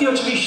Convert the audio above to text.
i oczywiście.